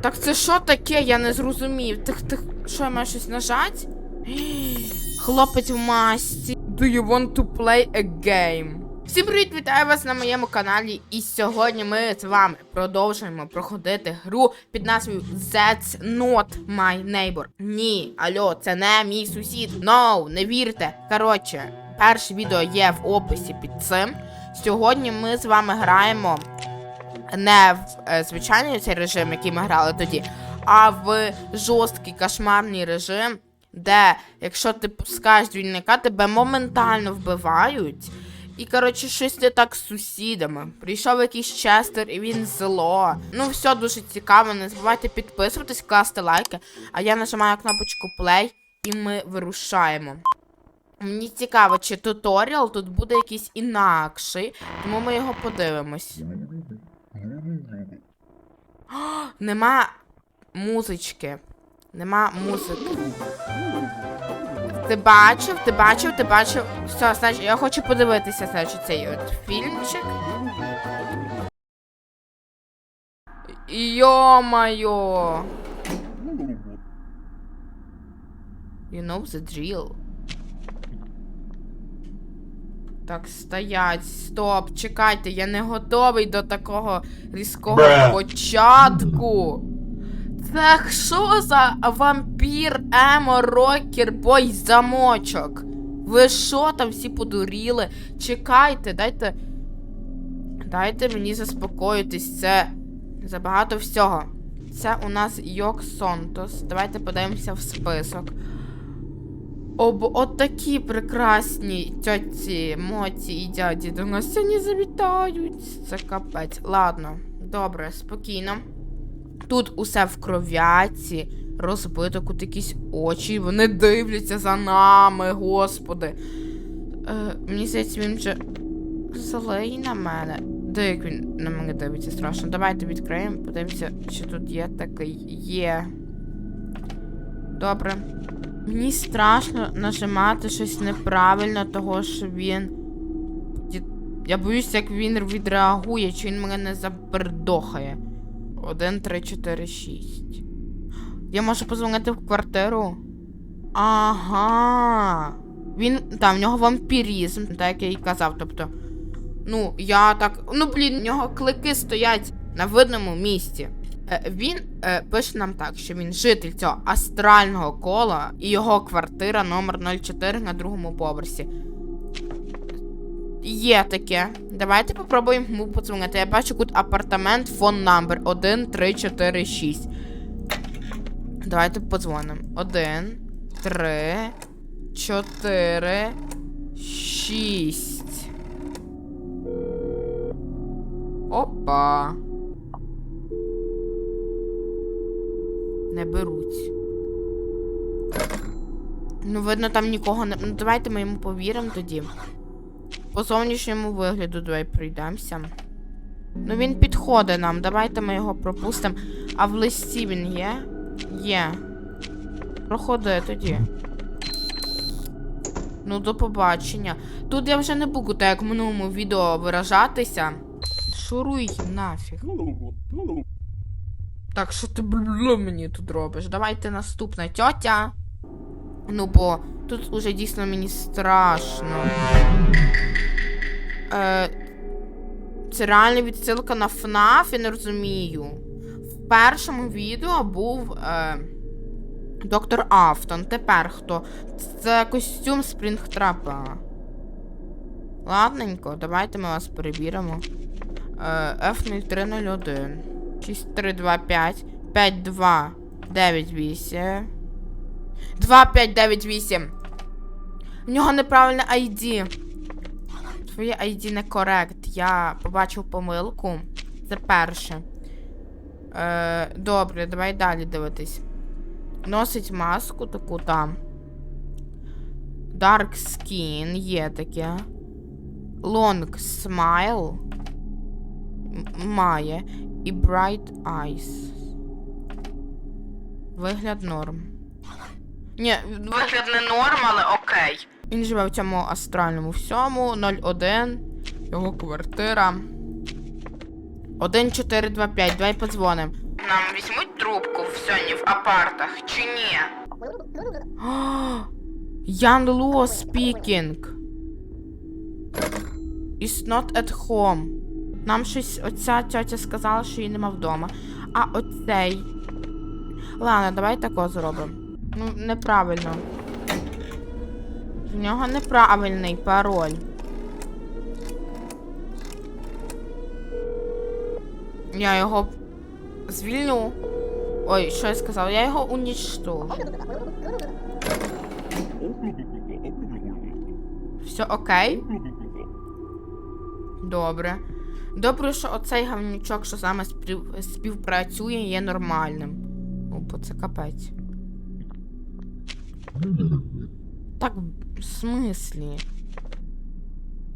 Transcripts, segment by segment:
Так це що таке? Я не зрозумів. Тих, тих, що я маю щось нажать? Хлопець в масці. Do you want to play a game? Всім привіт, вітаю вас на моєму каналі. І сьогодні ми з вами продовжуємо проходити гру під назвою That's not my neighbor. Ні, альо, це не мій сусід. No, не вірте. Коротше, перше відео є в описі під цим. Сьогодні ми з вами граємо не в е, звичайний цей режим, який ми грали тоді, а в жорсткий кошмарний режим, де, якщо ти пускаєш двійника, тебе моментально вбивають. І, коротше, щось не так з сусідами. Прийшов якийсь Честер, і він зло. Ну, все дуже цікаво. Не забувайте підписуватись, класти лайки. А я нажимаю кнопочку play, і ми вирушаємо. Мені цікаво, чи туторіал тут буде якийсь інакший, тому ми його подивимось. Нема музички. Нема музики. Ти бачив, ти бачив, ти бачив. Все, значить, я хочу подивитися, значить, цей от фільмчик. Йо-майо. You know the drill. Так, стоять, стоп, чекайте, я не готовий до такого різкого Бре. початку. Це що за вампір, емо, рокер, бой, замочок? Ви що там всі подуріли? Чекайте, дайте. Дайте мені заспокоїтись, це забагато всього. Це у нас Йок Сонтос. Давайте подивимося в список. Об, от прекрасні тьоті, моті і дяді до нас сьогодні завітають. Це капець. Ладно, добре, спокійно. Тут усе в кров'яці, розбито, тут якісь очі, вони дивляться за нами, господи. Е, мені здається, він вже злий на мене. Де як він на мене дивиться страшно. Давайте відкриємо, подивимося, чи тут є такий. Є. Добре. Мені страшно нажимати щось неправильно, того що він. Я боюсь, як він відреагує, чи він мене не запердохає. 1, 3, 4, 6. Я можу позвонити в квартиру. Ага. Він. Та, в нього вампірізм, так як я і казав. Тобто. Ну, я так. Ну, блін, в нього клики стоять на видному місці. Е, Він е, пише нам так, що він житель цього астрального кола і його квартира номер 04 на другому поверсі. Є таке. Давайте попробуємо йому подзвонити. Я бачу тут апартамент, фон номер 1, 3, 4, 6. Давайте подзвонимо. 1, 3, 4, 6. Опа. Не беруть. Ну, видно, там нікого не. Ну, давайте ми йому повіримо тоді. По зовнішньому вигляду давай пройдемося. Ну він підходить нам. Давайте ми його пропустимо. А в листі він є? Є. Проходи тоді. Ну, до побачення. Тут я вже не буду, так як в минулому відео виражатися. Шуруй нафіг. Так, що ти бля мені тут робиш? Давайте наступна тьотя. Ну, бо тут уже дійсно мені страшно. Е, це реально відсилка на FNAF, я не розумію. В першому відео був е, доктор Афтон. Тепер хто? Це костюм Спрінгтрапа. Ладненько, давайте ми вас перевіримо. Е, F0301 6325 5298 2598 В нього неправильне ID. Твоє ID не корект. Я побачив помилку. Це перше. Е, добре, давай далі дивитись. Носить маску таку там. Dark Skin є таке. Long Smile. Має. І Bright Eyes. Вигляд норм. Ні, вигляд не норм, але окей. Він живе в цьому астральному всьому. 01. Його квартира. 1425. Давай подзвоним. Нам візьмуть трубку в сьогодні в апартах чи ні? Ян Луо speaking. Is not at home. Нам щось оця тьотя сказала, що її нема вдома. А оцей. Ладно, давай тако зробимо. Ну, неправильно. В нього неправильний пароль. Я його звільню. Ой, що я сказав? Я його унічтожу. Все окей? Добре. Добре, що оцей гавнючок, що саме співпрацює, є нормальним. Бо це капець. Так, в смислі?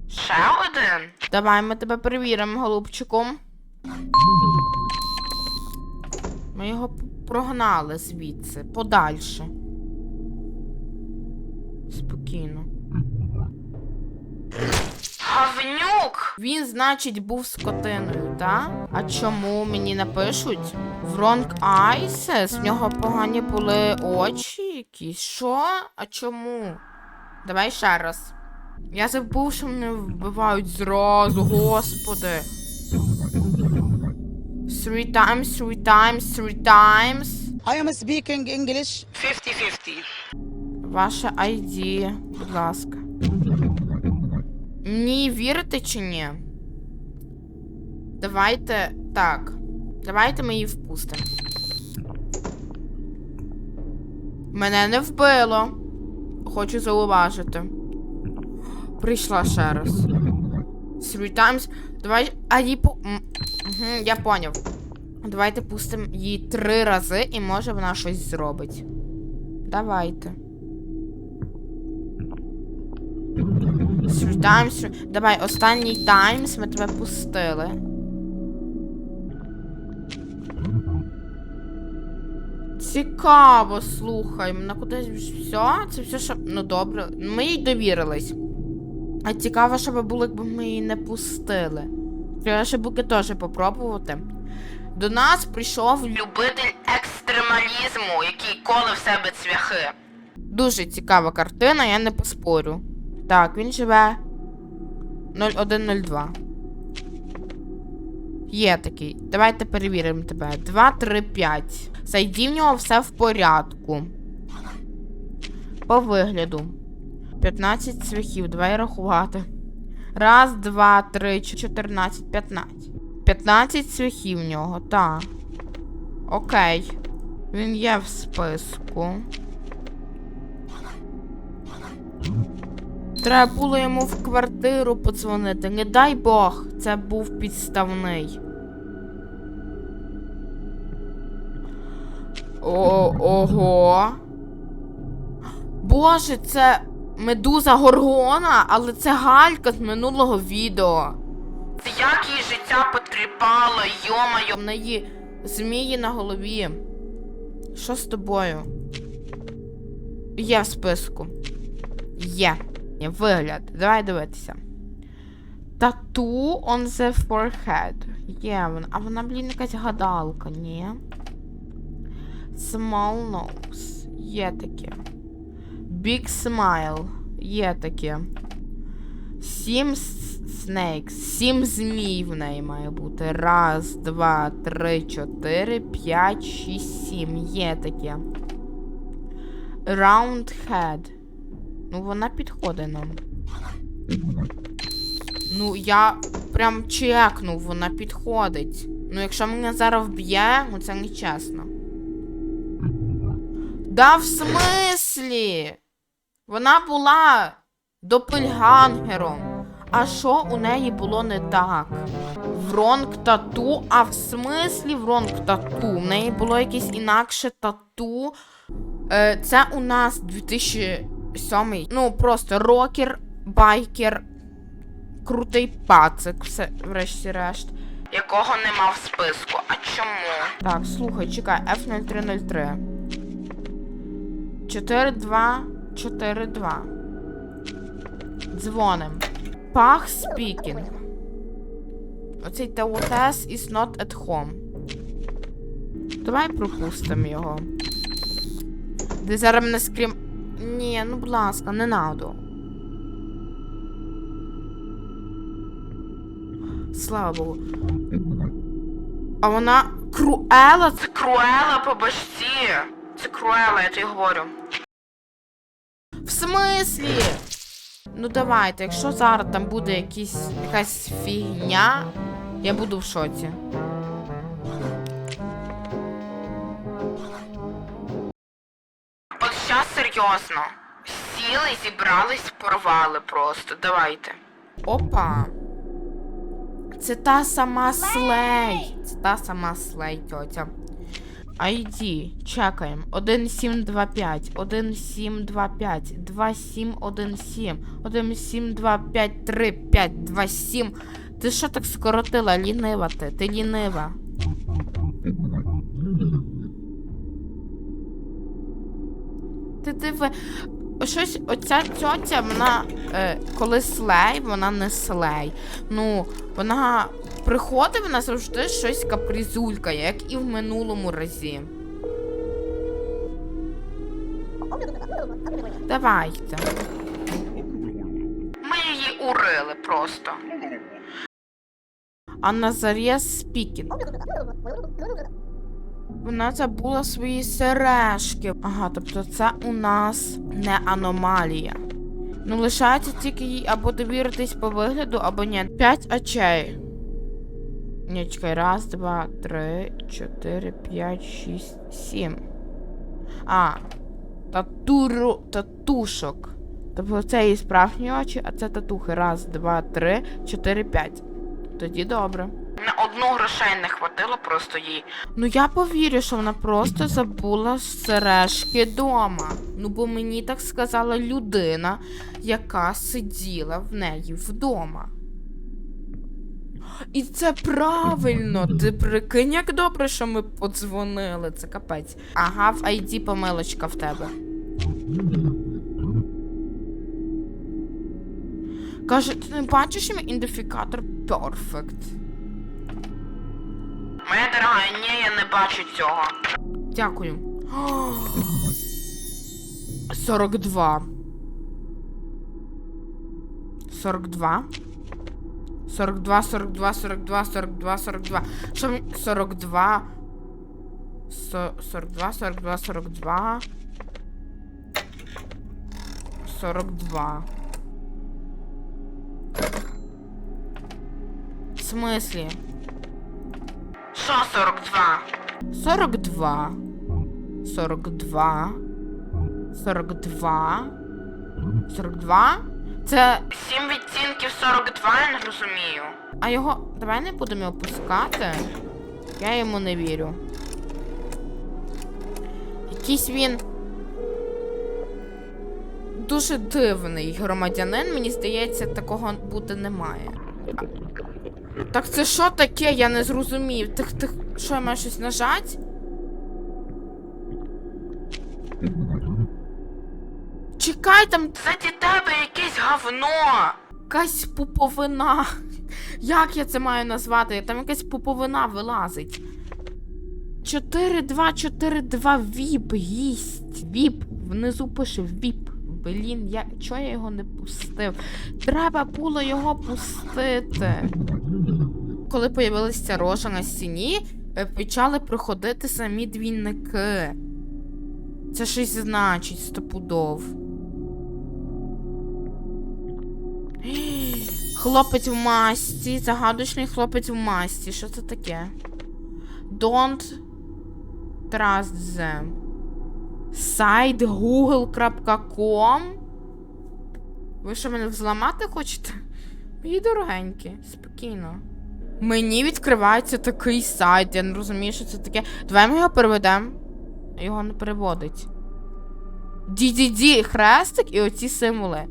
Ще один? Давай ми тебе перевіримо, голубчиком. Ми його прогнали звідси, подальше. Спокійно. Гавнюк! Він, значить, був скотиною, так? А чому мені напишуть? Wrong eyes? В нього погані були очі якісь. Що? А чому? Давай ще раз. Я забув, що мене вбивають зразу, господи. Three times, three times, three times. I am speaking English 50-50. Ваше ID, будь ласка. Мені вірите чи ні? Давайте. Так. Давайте ми її впустимо. Мене не вбило. Хочу зауважити. Прийшла ще раз. Three times. Давай. А їй по. Угу, я поняв. Давайте пустимо її три рази і може вона щось зробить. Давайте. Three times. Давай, останній таймс ми тебе пустили. Цікаво, слухай. На кудись все? Це все, що. Ну добре. Ми їй довірились. А цікаво, щоб було, якби ми її не пустили. Треба ще буки теж попробувати. До нас прийшов любитель екстремалізму, який коле в себе цвяхи. Дуже цікава картина, я не поспорю. Так, він живе 0102. Є такий. Давайте перевіримо тебе. 2, 3, 5. Зайді в нього все в порядку. По вигляду. 15 цвяхів, давай рахувати. Раз, два, три, чо- 14, 15. 15 цвяхів в нього, так. Окей. Він є в списку. Треба було йому в квартиру подзвонити. Не дай Бог, це був підставний. О, ого. Боже, це медуза Горгона, але це галька з минулого відео. Це як її життя потріпало, йомайо. В неї змії на голові. Що з тобою? Є в списку. Є. Є вигляд. Давай дивитися. Тату on the forehead. Є вона. А вона, блін, якась гадалка, ні? Small nose. Є таке. Big smile. Є таке. Сім с- snakes. Сім змій в неї має бути. Раз, два, три, чотири, п'ять, шість, сім. Є таке. Round head. Ну, вона підходить нам. Ну, я прям чекнув, вона підходить. Ну, якщо мене зараз вб'є, ну це не чесно. Да в смислі? Вона була допельгангером. А що у неї було не так? Вронг тату? А в смислі вронг тату? У неї було якесь інакше тату. Е, це у нас 2007. Ну, просто рокер, байкер, крутий пацик, все, врешті-решт. Якого нема в списку. А чому? Так, слухай, чекай, F0303. 4242. Дзвоним. Пах speaking. Оцей Теотес is not at home. Давай пропустимо його. Де зараз мене скрім. Ні, ну будь ласка, не надо. Слава Богу. А вона Круела? Це Круела по башці. Це Круела, я тобі говорю. В смислі? Ну давайте, якщо зараз там буде якісь, якась фігня, я буду в шоці. Серйозно. Сіли, зібрались, порвали просто. Давайте. Опа. Це та сама слей. Це та сама слей, тьотя. ID, чекаємо. 1725, 1725, 2717, 1725, 35, 27. Ти що так скоротила? Лінива ти, ти лінива. Ти диви. Щось, оця тьотя, вона е, коли слей, вона не слей. Ну, вона приходить, вона завжди щось капризулькає, як і в минулому разі. Давайте. Ми її урили просто. А Назарєс спікінг. Вона забула свої сережки. Ага, тобто це у нас не аномалія. Ну, лишається тільки їй або довіритись по вигляду, або ні. П'ять очей. Ні, чекай, раз, два, три, чотири, п'ять, шість, сім. А. Татуру. Татушок. Тобто це її справжні очі, а це татухи. Раз, два, три, чотири, п'ять. Тоді добре. На одну грошей не хватило просто їй. Ну я повірю, що вона просто забула сережки дома. Ну бо мені так сказала людина, яка сиділа в неї вдома. І це правильно. Ти прикинь, як добре, що ми подзвонили. Це капець. Ага, в ID помилочка в тебе. Каже, ти не бачиш мій ідентифікатор Perfect. Моя дорога, ні, я не бачу цього. Дякую. 42. 42. 42, 42, 42, 42, 42. Що мені... 42. Со- 42, 42, 42. 42. В смислі? Що 42? 42. 42. 42. 42? Це 7 відтінків 42, я не розумію. А його. Давай не будемо його пускати. Я йому не вірю. Якийсь він. Дуже дивний громадянин, мені здається, такого бути немає. Так це що таке? Я не зрозумів. Тих, тих, що я маю щось нажать? Чекай, там заді тебе якесь говно. Якась пуповина. Як я це маю назвати? Там якась пуповина вилазить. 4-2-4-2 віп, гість. Віп. Внизу пише віп. Блін, я чого я його не пустив? Треба було його пустити. Коли появилася рожа на стіні, е, почали проходити самі двійники. Це щось значить стопудов. Хлопець в масті, загадочний хлопець в масті. Що це таке? Don't trust them. Сайт google.com. Ви що мене взламати хочете? Мої дорогенькі, спокійно. Мені відкривається такий сайт, я не розумію, що це таке. Давай ми його переведемо. Його не переводить. DDD, хрестик і оці символи.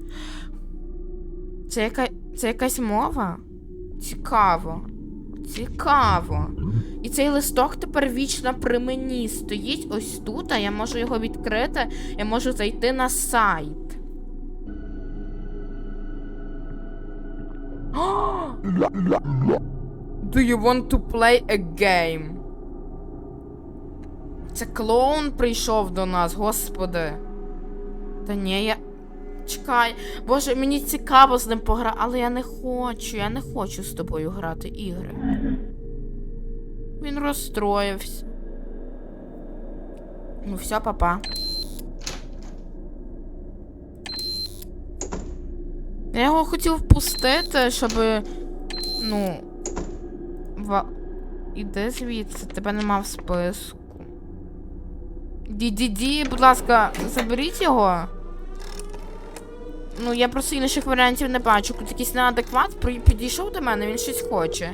Це, яка... це якась мова? Цікаво. Цікаво. І цей листок тепер вічно при мені стоїть ось тут, а я можу його відкрити, я можу зайти на сайт. Do you want to play a game? Це клоун прийшов до нас, господи. Та ні, я. Чекай, боже, мені цікаво з ним пограти, але я не хочу, я не хочу з тобою грати ігри. Він розстроївся. Ну, все, папа. Я його хотів впустити, щоб. Ну. Ва... Іди звідси, тебе нема в списку. Ді-ді-ді, будь ласка, заберіть його. Ну, я просто інших варіантів не бачу. Тут якийсь неадекват підійшов до мене, він щось хоче.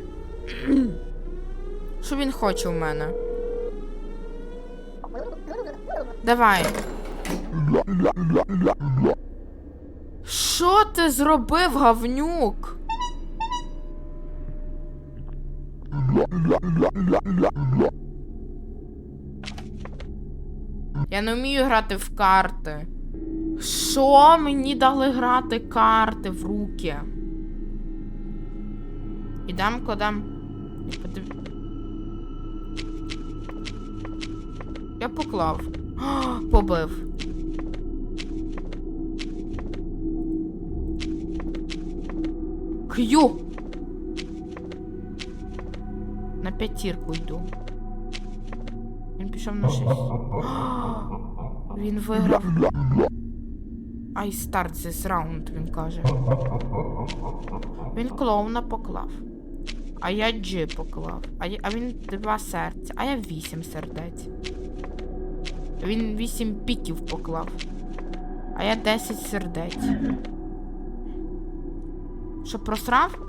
Що він хоче у мене? Давай. Що ти зробив, гавнюк? Я не вмію грати в карти. Що мені дали грати карти в руки? Ідем, кладем. Подив... Я поклав. А, побив. К'ю. На п'ятірку йду. Він пішов на шість. Він виграв. I start this round, він каже. Він клоуна поклав. А я G поклав. А, я, а він два серця. А я вісім сердець. Він вісім піків поклав. А я 10 сердець. Що просрав?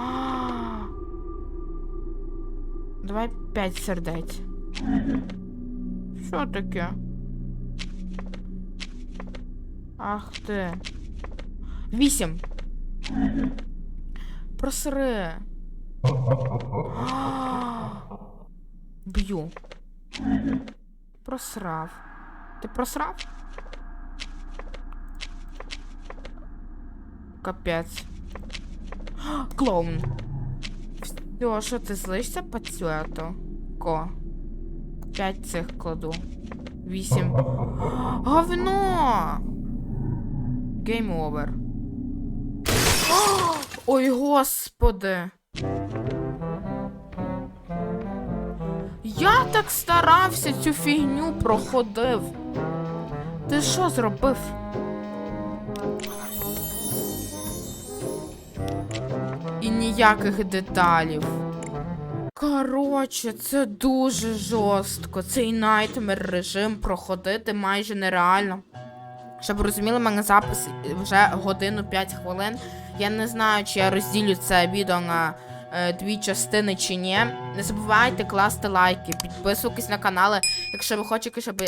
А. Давай 5 сердець. Що таке? Ах ти. Вісім. Просри. Б'ю. Просрав. Ти просрав? Капець. Клоун. Все, що ти злишся по цвяту? Ко. П'ять цих кладу. Вісім. Говно! Гейм овер. Ой, господи. Я так старався, цю фігню проходив. Ти що зробив? І ніяких деталів. Коротше, це дуже жорстко. Цей найтмер режим проходити майже нереально. Щоб розуміли, в мене запис вже годину 5 хвилин. Я не знаю, чи я розділю це відео на е, дві частини чи ні. Не забувайте класти лайки, підписуватись на канали, якщо ви хочете, щоб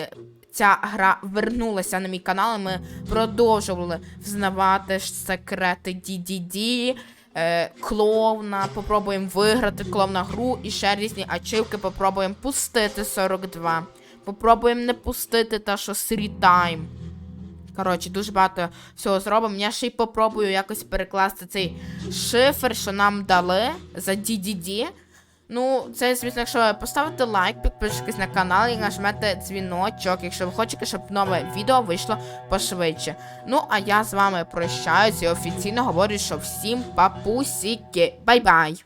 ця гра вернулася на мій канал, і ми продовжували взнавати секрети DDD, е, клоуна, попробуємо виграти клоуна гру і ще різні ачивки попробуємо пустити 42. Попробуємо не пустити та що Time. Коротше, дуже багато всього зробимо. Я ще й попробую якось перекласти цей шифр, що нам дали за DDD. Ну, це, звісно, якщо ви поставите лайк, підпишитесь на канал і нажмете дзвіночок, якщо ви хочете, щоб нове відео вийшло пошвидше. Ну, а я з вами прощаюсь і офіційно говорю, що всім папусіки. Бай-бай!